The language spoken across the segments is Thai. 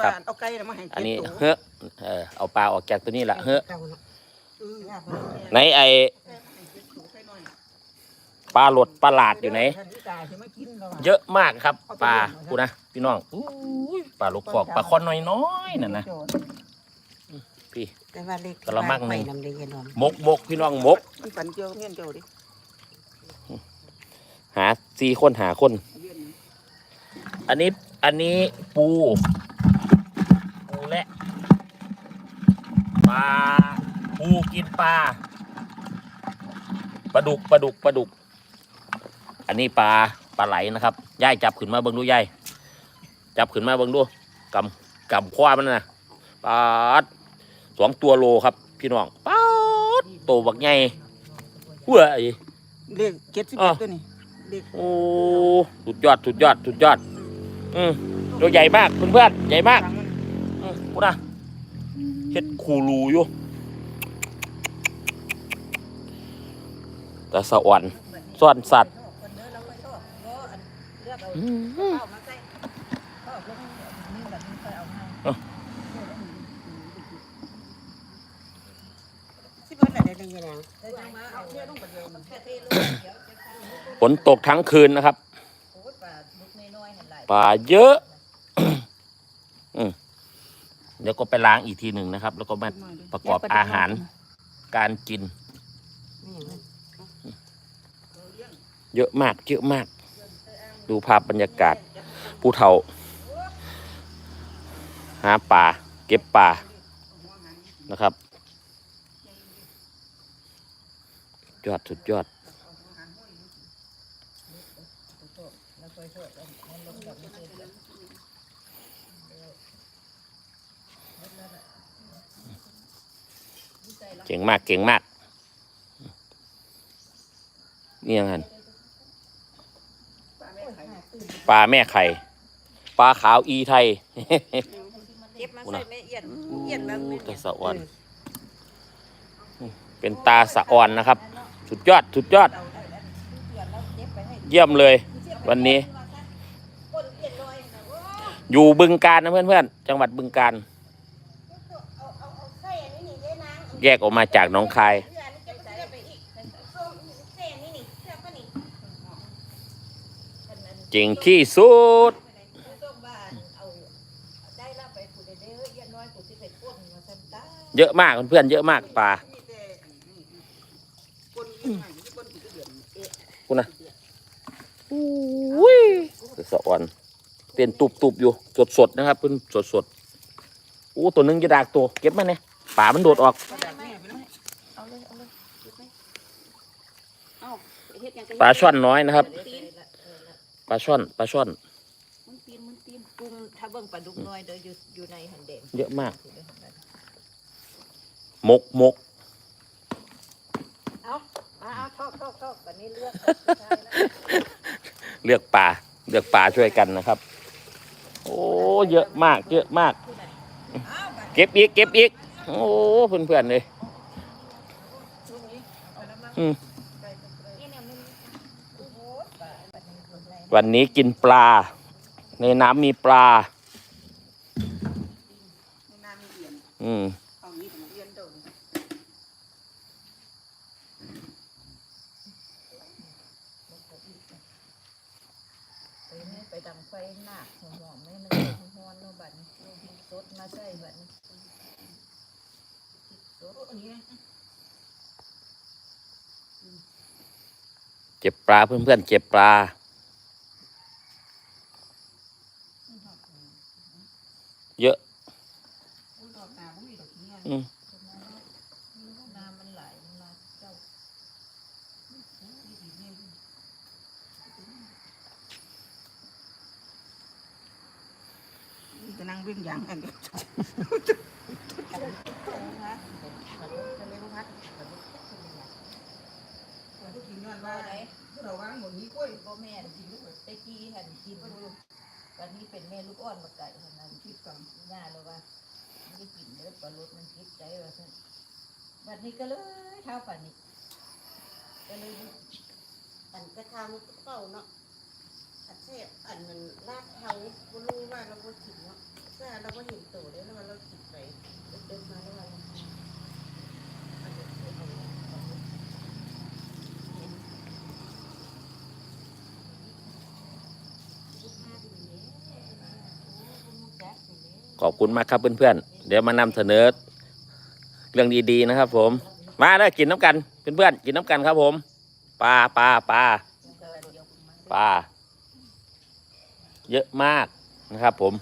ว่าเอาไก่น่ะมาให้อันเจ็ดนี้ตัวเฮ้อเออเอาปลาออกจากตัวนี้ละเฮ้อเก่าเนาะเออไหนไอแค่ให้เจ็ดตัวไก่น้อยปลาหลดปลาหลาดอยู่ไหนท่านที่ตายสิมากินแล้วว่ะเยอะมากครับ ปลากูนะพี่น้องอู้ยปลาลูกกอกปลาคอนน้อยๆนั่นนะพี่แต่ว่าเล็กกะละมังหนึ่งไปนำได้ยังนอนมกมกพี่น้องมกมันปันเจียวเงี้ยเจียวดิหาสี่คนหาคนเวียนนะอันนี้อันนี้ปูปูและ ปลาปูกินปลาปลาดุกปลาดุกปลาดุก อันนี้ปลาปลาไหลนะครับย่ายจับขึ้นมาเบิ่งดูย่ายจับขึ้นมาเบิ่งดูกำกำคว้ามันนะปลาดสองตัวโลครับ พี่น้องปลาดโตบักใหญ่เว้ยเลขเจ็ดสิบอ้อตัวนี่เลขโอ้สุดยอดสุดยอดสุดยอด อืมตัวใหญ่มากเพื่อนๆใหญ่มากตังค์มันอืมกูนะ เฮ็ดคูรูอยู่แต่สะอ่อนซ่อนสัตว์อืมสิบวันอะไรได้ยังไงฝนตกทั้งคืนนะครับปลาเยอะ อืม เดี๋ยวก็ไปล้างอีกทีหนึ่งนะครับ แล้วก็มาประกอบอาหารการกิน เยอะมากเยอะมาก ดูภาพบรรยากาศผู้เฒ่า หาป่า เก็บป่านะครับยอดสุดยอด เก่งมากเก่งมาก นี่ยังไงปลาแม่ไข่ ปลาขาวอีไทยเก็บมาใส่แม่เอียนเอียนมาตาสะอ่อน เป็นตาสะอ่อนนะครับ สุดยอดสุดยอด เยี่ยมเลย วันนี้ อยู่บึงการนะเพื่อนๆ จังหวัดบึงการ แยกออกมาจากหน้องคายเก่งที่สุดเยอะมากเพื่อนเยอะมากปลาคุณนะอุ้ยสะอ่อนเต้นตุบๆอยู่สดๆนะครับเพิ่นสดๆอู้ตัวหนึงจะดากตัวเก็บมาเนี่ยป่ามันโดดออก ปลาช่อนน้อยนะครับ ปลาช่อนปลาช่อนมันตีนมันตีนปรุงถ้าเบิ่งปลาดุกน้อยเด้ออยู่อยู่ในหันแดงเยอะมากมกมกเอาเอาเอาทอกทอกทอกบัดนี้เลือกเลือกปลาเลือกปลาช่วยกันนะครับ โอ้เยอะมาก เยอะมาก เก็บอีกเก็บอีกโอ้เพื่อนๆเลยอืม วันนี้กินปลา ในน้ำมีปลา อืมไปดังไฟหนักหอมๆไม่มันหอนเนบันสดมาใส่บันสดอันนี้เก็บปลาเพื่อนๆเก็บปลา เยอะอุ้ยดอกนาบ่มีดอกนี้อืมน้ำมันไหลมาเจ้านี่ก็นั่งเบิ่งอย่างอันเดียวทุกทีย้อนว่าเราวางหมดนี้กล้วยพ่อแม่กินลูกตะกี้หันกิน วันนี้เป็นแม่ลูกอ่อนมาไก่ขนาดคิดก่อนย่าเลยว่าไม่ได้กินเด้อปลาลดมันคิดใจว่าซั่นวันนี้ก็เลยเท่าป่านนี้ก็เลยอันกระทำเก่าเนาะอันเทศอันมันลาดเท้าบ่รู้ว่าเราบ่กินเนาะแต่เราก็เห็นโตได้แล้วว่าเราจิตไปเดินมาแล้วว่าเราอันนี้เอาเอาเอาเห็นลูกค้าดีเนี่ยโอ้คุณลูกแจ๊คดีเนี่ย ข อบคุณมากครับเพื่อนๆ เดี๋ยวมานำเสนอเรื่องดีๆนะครับ ผม มาได้วกินน้ำกันเพื่อนๆกินน้ำกันครับ ผมปลาปลาปลาปลาเยอะมากนะครับ ผม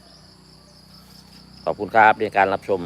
ขอบคุณครับในการรับชม